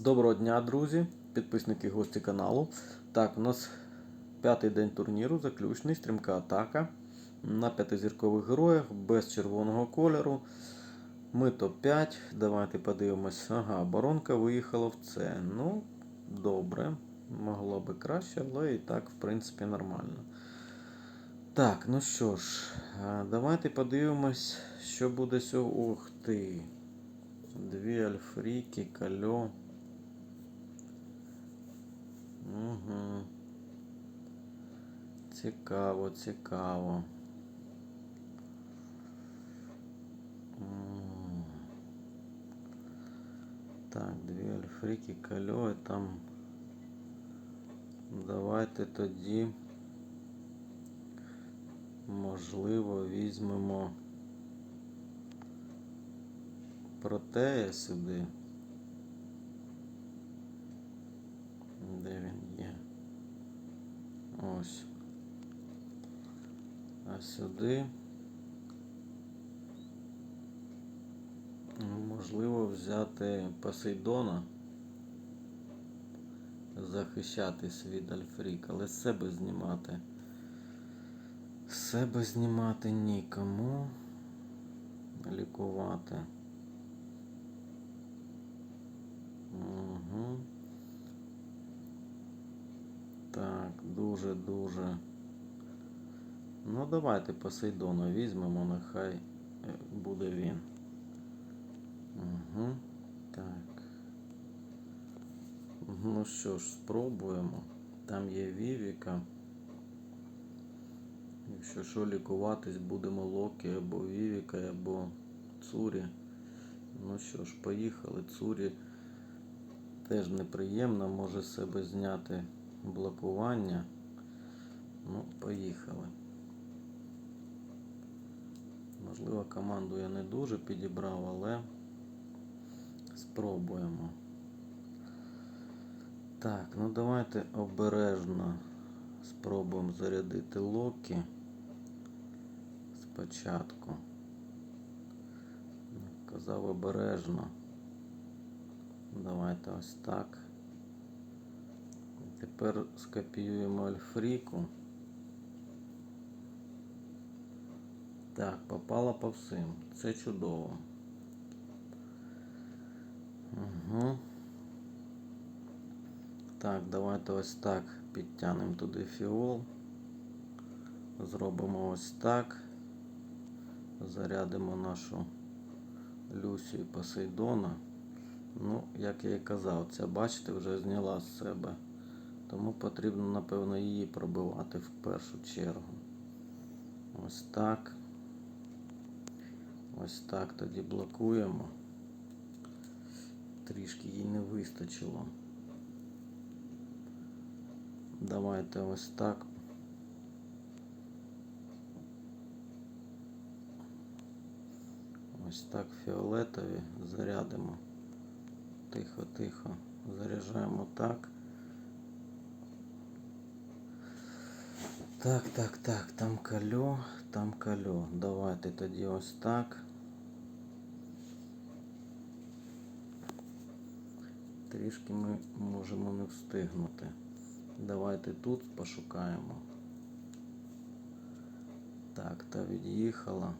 Доброго дня, друзі, підписники гості каналу. Так, у нас п'ятий день турніру, заключний, стрімка атака на п'ятизіркових героях без червоного кольору. Ми топ-5. Давайте подивимось. Ага, оборонка виїхала в це. Ну, добре. Могло би краще, але і так, в принципі, нормально. Так, ну що ж, давайте подивимось, що буде сьогодні. Ух ти. Дві альфріки, кальо. Угу. Цікаво, цікаво. Так, дві альфріки, кальо там. Давайте тоді. Можливо, візьмемо протея сюди. Де він є? Ось. А сюди. ну, Можливо взяти Посейдона. Захищатись від Альфрік, але себе знімати. Себе знімати нікому. Лікувати. Угу. Так, дуже-дуже. Ну, давайте Посейдона візьмемо, нехай е, буде він. Угу. Так. Ну що ж, спробуємо. Там є Вівіка. Якщо що лікуватись, будемо Локі або Вівіка, або Цурі. Ну що ж, поїхали. Цурі теж неприємно, може з себе зняти блокування. Ну, поїхали. Можливо, команду я не дуже підібрав, але спробуємо. Так, ну давайте обережно спробуємо зарядити Локі спочатку. Казав обережно. Давайте ось так. Тепер скопіюємо альфріку. Так, попала по всім. Це чудово. Угу. Так, давайте ось так підтягнемо туди фіол. Зробимо ось так. Зарядимо нашу Люсію Посейдона. Ну, як я і казав, ця, бачите, вже зняла з себе. Тому потрібно, напевно, її пробивати в першу чергу. Ось так. Ось так тоді блокуємо. Трішки їй не вистачило. Давайте ось так. Ось так фіолетові зарядимо. Тихо, тихо. Заряджаємо так. Так, так, так, там кальо, там кальо. Давайте тоді ось так. Трішки ми можемо не встигнути. Давайте тут пошукаємо. Так, та від'їхала.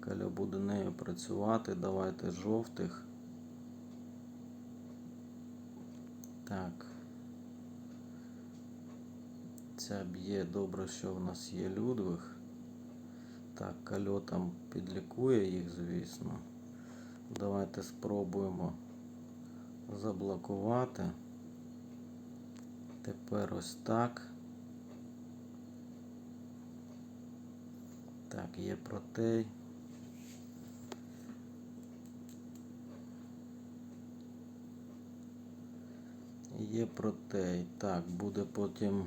Каля буде нею працювати. Давайте жовтих. Так. Ця б'є добре, що в нас є Людвиг. Так, кальо там підлікує їх, звісно. Давайте спробуємо заблокувати. Тепер ось так. Так, є протей. Є протей. Так, буде потім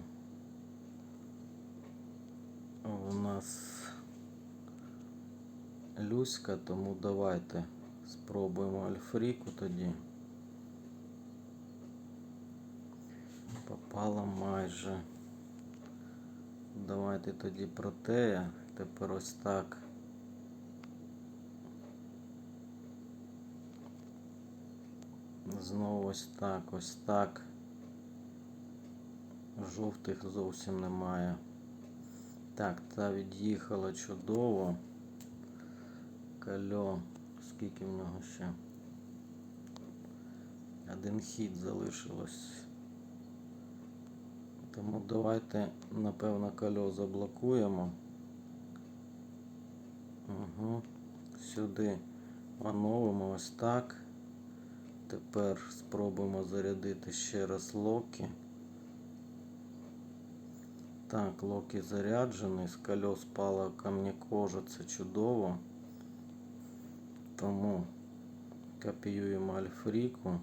у нас Люська, тому давайте спробуємо Альфріку тоді. Попала майже. Давайте тоді протея. Тепер ось так. Знову ось так, ось так. Жовтих зовсім немає. Так, та від'їхала чудово. Кальо. Скільки в нього ще? Один хід залишилось. Тому давайте, напевно, кальо заблокуємо. Угу. Сюди оновимо ось так. Тепер спробуємо зарядити ще раз Локі. Так, Локі заряджений, з кольос спала камні-кожа, це чудово. Тому копіюємо Альфріку.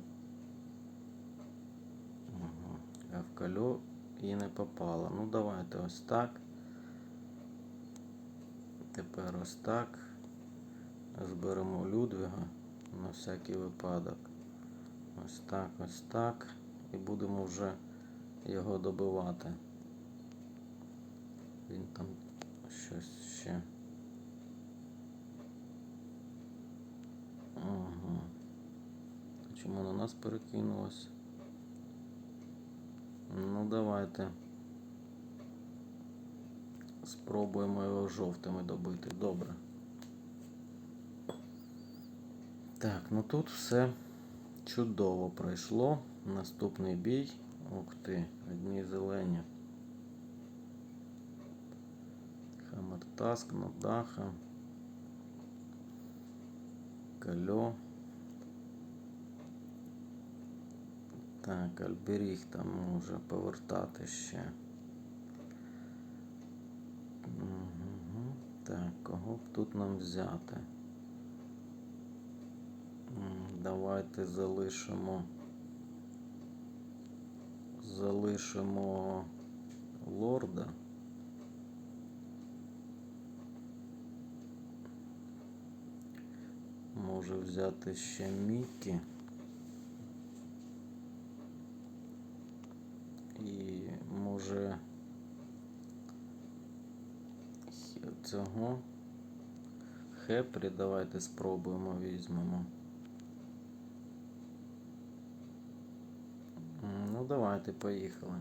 А в кольо і не попало. Ну давайте ось так. Тепер ось так. Зберемо Людвіга на всякий випадок. Ось так, ось так. І будемо вже його добивати. Він там щось ще. Ага. Чому на нас перекинулось? Ну давайте. Спробуємо його жовтими добити. Добре. Так, ну тут все чудово пройшло. Наступний бій. Ух ти, одні зелені. Хамертаск, Надаха. Кальо. Так, Альберіг там може повертати ще. Угу. Так, кого б тут нам взяти? Давайте залишимо. Залишимо лорда. Може взяти ще Мікі. І може цього Хепрі давайте спробуємо візьмемо. Ну давайте, поїхали.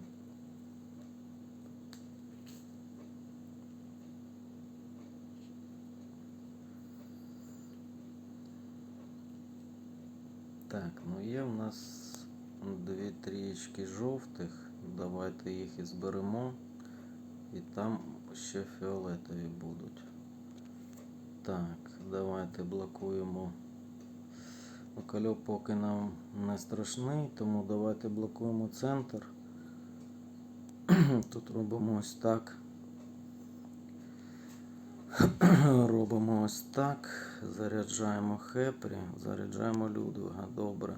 Так, ну є в нас дві трієчки жовтих. Давайте їх і зберемо. І там ще фіолетові будуть. Так, давайте блокуємо. Ну, поки нам не страшний, тому давайте блокуємо центр. Тут робимо ось так. Робимо ось так. Заряджаємо Хепрі, заряджаємо Людвига. Добре.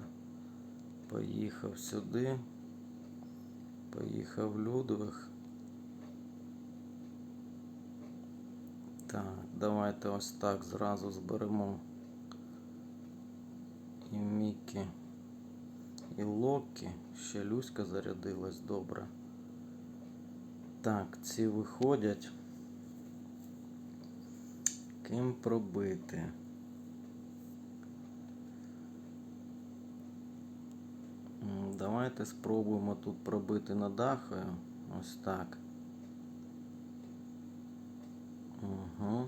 Поїхав сюди. Поїхав Людвиг. Так, давайте ось так зразу зберемо і Мікі, і Локі. Ще Люська зарядилась добре. Так, ці виходять. Ким пробити? Давайте спробуємо тут пробити над дахою. Ось так. Угу.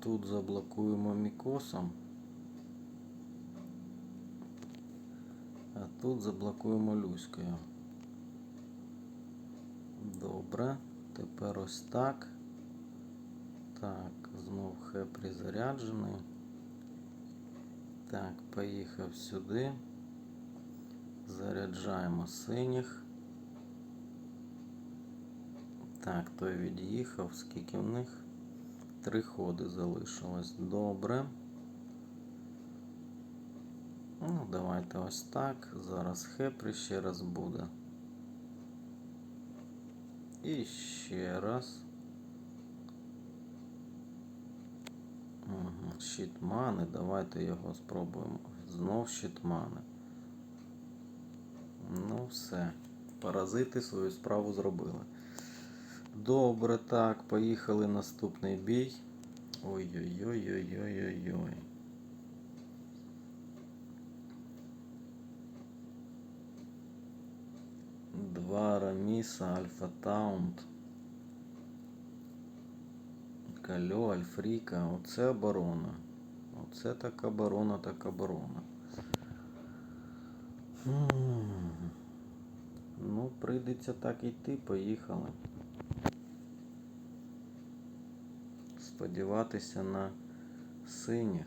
Тут заблокуємо мікосом. А тут заблокуємо люською. Добре. Тепер ось так. Так, знов хепрі заряджений. Так, поїхав сюди. Заряджаємо синіх. Так, той від'їхав. Скільки в них? Три ходи залишилось. Добре. Ну, давайте ось так. Зараз хепрі ще раз буде. І ще раз. щитмани. Давайте його спробуємо. Знов щитмани. Ну, все. Паразити свою справу зробили. Добре, так, поїхали наступний бій. Ой-ой-ой-ой-ой-ой-ой. Два Раміса, Альфа Таунт. Кальо, Альфріка. Оце оборона. Оце так оборона, так оборона. Ну, прийдеться так йти, поїхали. Сподіватися на синіх.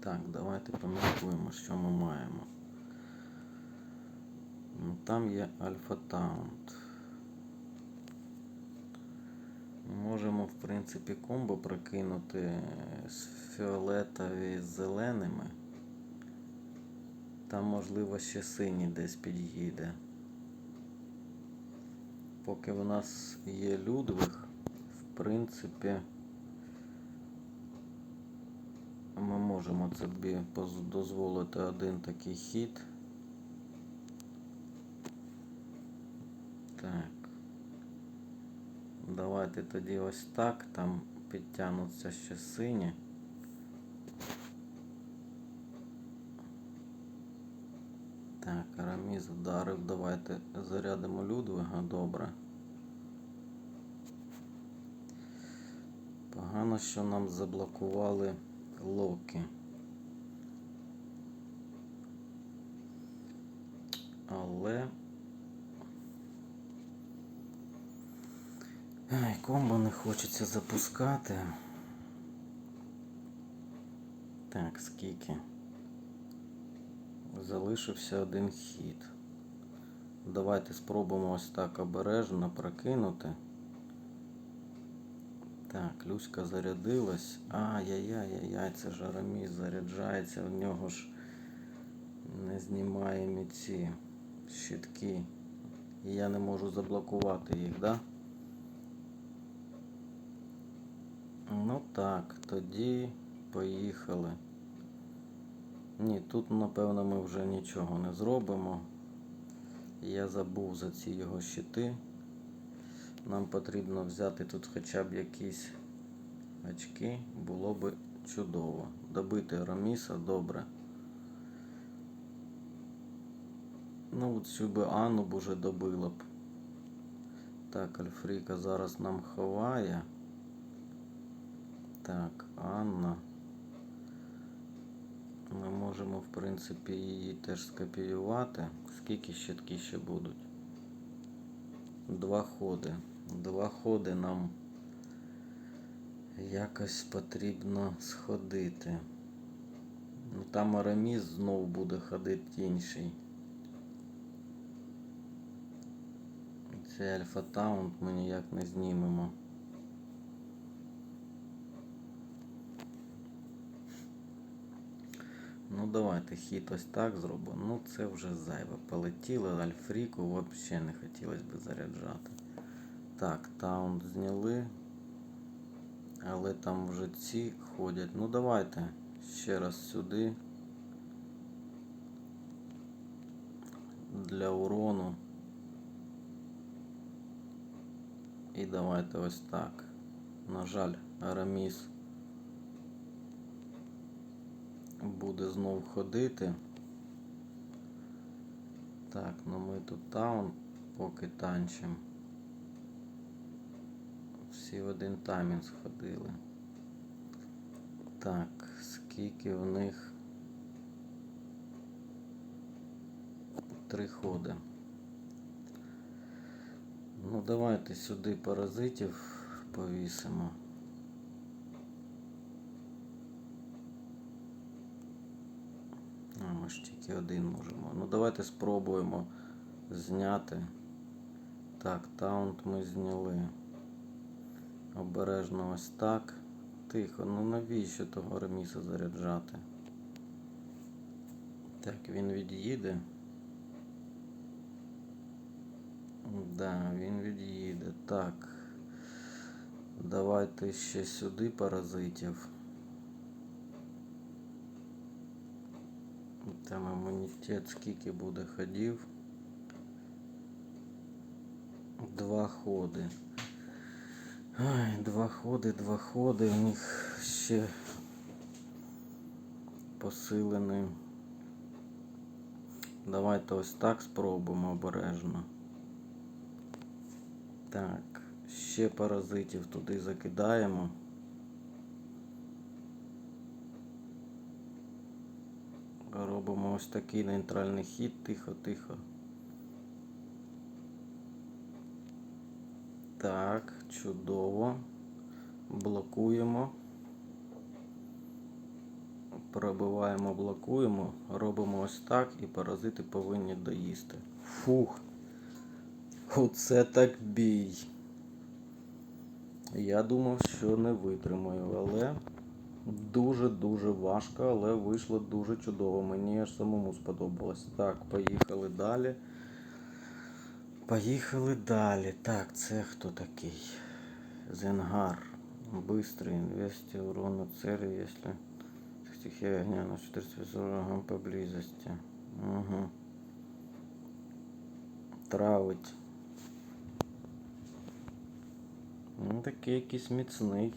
Так, давайте поміркуємо, що ми маємо. Ну, Там є Альфа Таунт. Можемо, в принципі, комбо прокинути з фіолетові з зеленими. Там, можливо, ще синій десь під'їде. Поки в нас є Людвиг, в принципі, ми можемо собі дозволити один такий хід. Так. Давайте тоді ось так. Там підтягнуться ще сині. Так, Араміз вдарив. Давайте зарядимо Людвига. Добре. Погано, що нам заблокували Локі. Але. Ай, комбо не хочеться запускати. Так, скільки? Залишився один хід. Давайте спробуємо ось так обережно прокинути. Так, Люська зарядилась. Ай-яй-яй-яй, це ж заряджається, в нього ж не знімаємо ці щитки. І я не можу заблокувати їх, да? Ну так, тоді поїхали. Ні, тут, напевно, ми вже нічого не зробимо. Я забув за ці його щити. Нам потрібно взяти тут хоча б якісь очки. Було би чудово. Добити Раміса добре. Ну, от цю би Анну б уже добила б. Так, Альфріка зараз нам ховає. Так, Анна. Ми можемо, в принципі, її теж скопіювати. Скільки щитки ще будуть? Два ходи. Два ходи нам якось потрібно сходити. Ну, Там Араміс знову буде ходити інший. Цей Альфа Таунт ми ніяк не знімемо. Ну давайте хід ось так зробимо. Ну це вже зайве. Полетіло Альфріку взагалі не хотілося б заряджати. Так, таунт зняли. Але там вже ці ходять. Ну давайте ще раз сюди. Для урону. І давайте ось так. На жаль, Араміс буде знов ходити. Так, ну ми тут таун поки танчим. Всі в один таймінг сходили. Так, скільки в них три ходи. Ну, давайте сюди паразитів повісимо. А, ми ж тільки один можемо. Ну давайте спробуємо зняти. Так, таунт ми зняли. Обережно ось так. Тихо, ну навіщо того реміса заряджати? Так, він від'їде. Да, він від'їде. Так. Давайте ще сюди паразитів. Там імунітет скільки буде ходів. Два ходи. Ай, два ходи, два ходи. У них ще посилений. Давайте ось так спробуємо обережно. Так, ще паразитів туди закидаємо. Робимо ось такий нейтральний хід, тихо, тихо. Так, чудово. Блокуємо. Пробиваємо, блокуємо, робимо ось так і паразити повинні доїсти. Фух. Оце так бій. Я думав, що не витримаю, але дуже-дуже важко, але вийшло дуже чудово. Мені аж самому сподобалось. Так, поїхали далі. Поїхали далі. Так, це хто такий? Зенгар. Быстрый, 200 урона цели, если стихия огня на 400 врагам поблизости. Угу. Травить. Ну, такий якийсь міцний.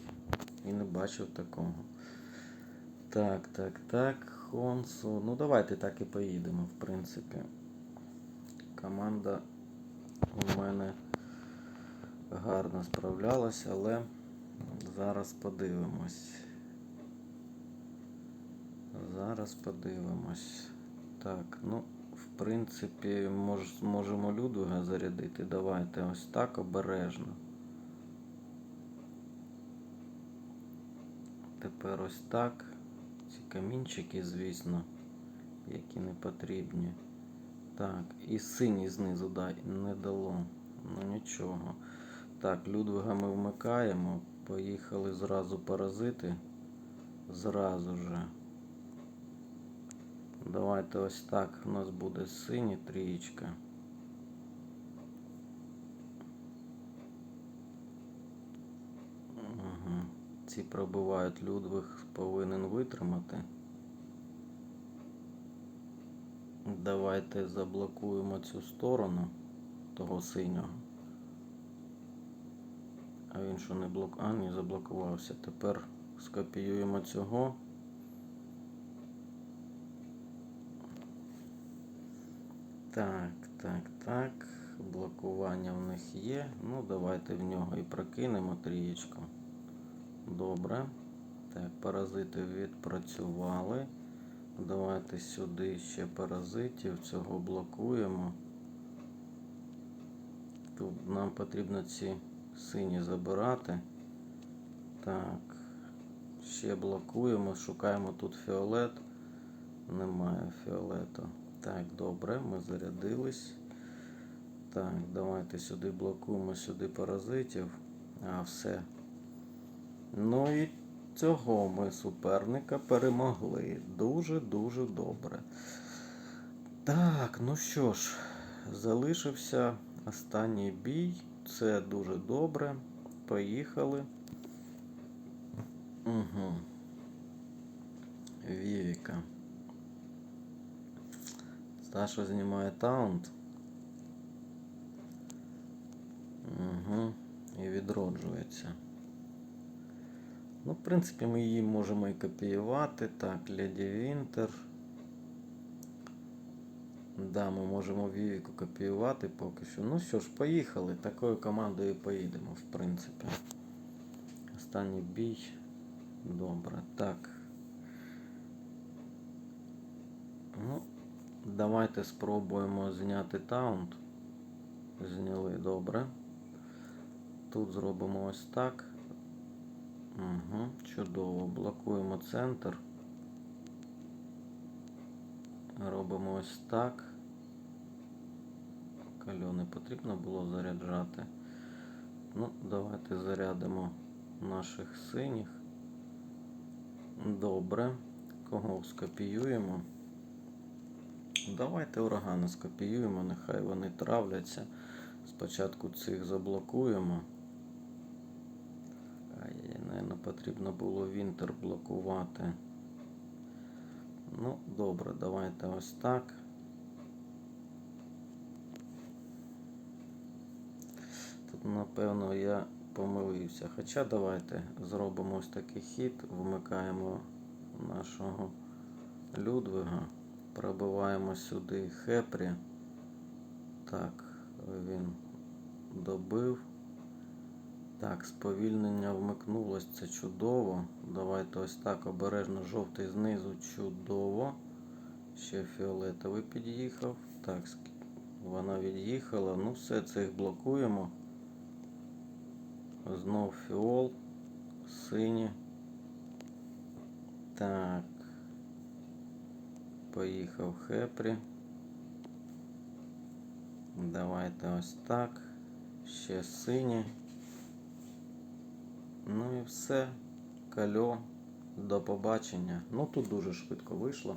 І не бачив такого. Так, так, так. Хонсу. Ну давайте так і поїдемо, в принципі. Команда у мене гарно справлялася, але зараз подивимось. Зараз подивимось. Так, ну, в принципі, мож, можемо Людвига зарядити. Давайте ось так обережно. Тепер ось так. Камінчики, звісно, які не потрібні. Так, і синій знизу дай не дало. Ну нічого. Так, Людвига ми вмикаємо. Поїхали зразу паразити. Зразу же. Давайте ось так. У нас буде синя трієчка. Угу. Ці пробивають Людвиг повинен витримати. Давайте заблокуємо цю сторону того синього. А він що не блок... А, не заблокувався. Тепер скопіюємо цього. Так, так, так. Блокування в них є. Ну, давайте в нього і прокинемо трієчку. Добре. Так, паразити відпрацювали. Давайте сюди ще паразитів, цього блокуємо. Тут нам потрібно ці сині забирати. Так, ще блокуємо, шукаємо тут фіолет. Немає фіолету. Так, добре, ми зарядились. Так, давайте сюди блокуємо, сюди паразитів. А, все. Ну і цього ми суперника перемогли. Дуже-дуже добре. Так, ну що ж, залишився останній бій. Це дуже добре. Поїхали. Угу. Вівіка. Саша знімає таунт. Угу. І відроджується. Ну, в принципі, ми її можемо і копіювати. Так, Леді Вінтер. Да, ми можемо Вівіку копіювати поки що. Ну що ж, поїхали. Такою командою поїдемо, в принципі. Останній бій. Добре. Так. Ну, давайте спробуємо зняти таунт. Зняли добре. Тут зробимо ось так. Угу, чудово. Блокуємо центр. Робимо ось так. Кальони потрібно було заряджати. Ну, давайте зарядимо наших синіх. Добре. Кого скопіюємо? Давайте урагани скопіюємо, нехай вони травляться. Спочатку цих заблокуємо. Ай, наверное, потрібно було Вінтер блокувати. Ну, добре, давайте ось так. Тут, напевно, я помилився. Хоча давайте зробимо ось такий хід, вмикаємо нашого Людвига. Пробиваємо сюди Хепрі. Так, він добив. Так, сповільнення вмикнулось, це чудово. Давайте ось так обережно жовтий знизу чудово. Ще фіолетовий під'їхав. Так, вона від'їхала. Ну все, це їх блокуємо. Знов фіол. Сині. Так. Поїхав Хепрі. Давайте ось так. Ще сині. Ну і все. Кальо. До побачення. Ну тут дуже швидко вийшло.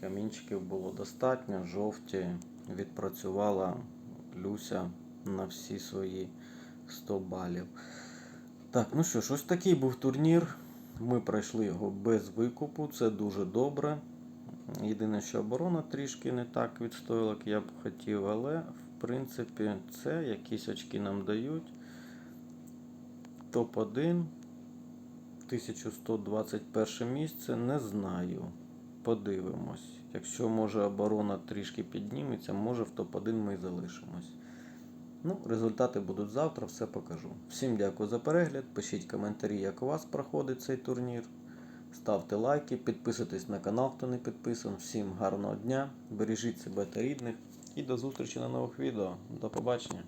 Камінчиків було достатньо. Жовті відпрацювала Люся на всі свої 100 балів. Так, ну що ж, ось такий був турнір. Ми пройшли його без викупу. Це дуже добре. Єдине, що оборона трішки не так відстояла, як я б хотів, але в принципі це якісь очки нам дають. Топ-1, 1121 місце, не знаю. Подивимось. Якщо може оборона трішки підніметься, може в топ-1 ми і залишимось. Ну, результати будуть завтра, все покажу. Всім дякую за перегляд. Пишіть коментарі, як у вас проходить цей турнір. Ставте лайки, підписуйтесь на канал, хто не підписан. Всім гарного дня, бережіть себе та рідних і до зустрічі на нових відео. До побачення.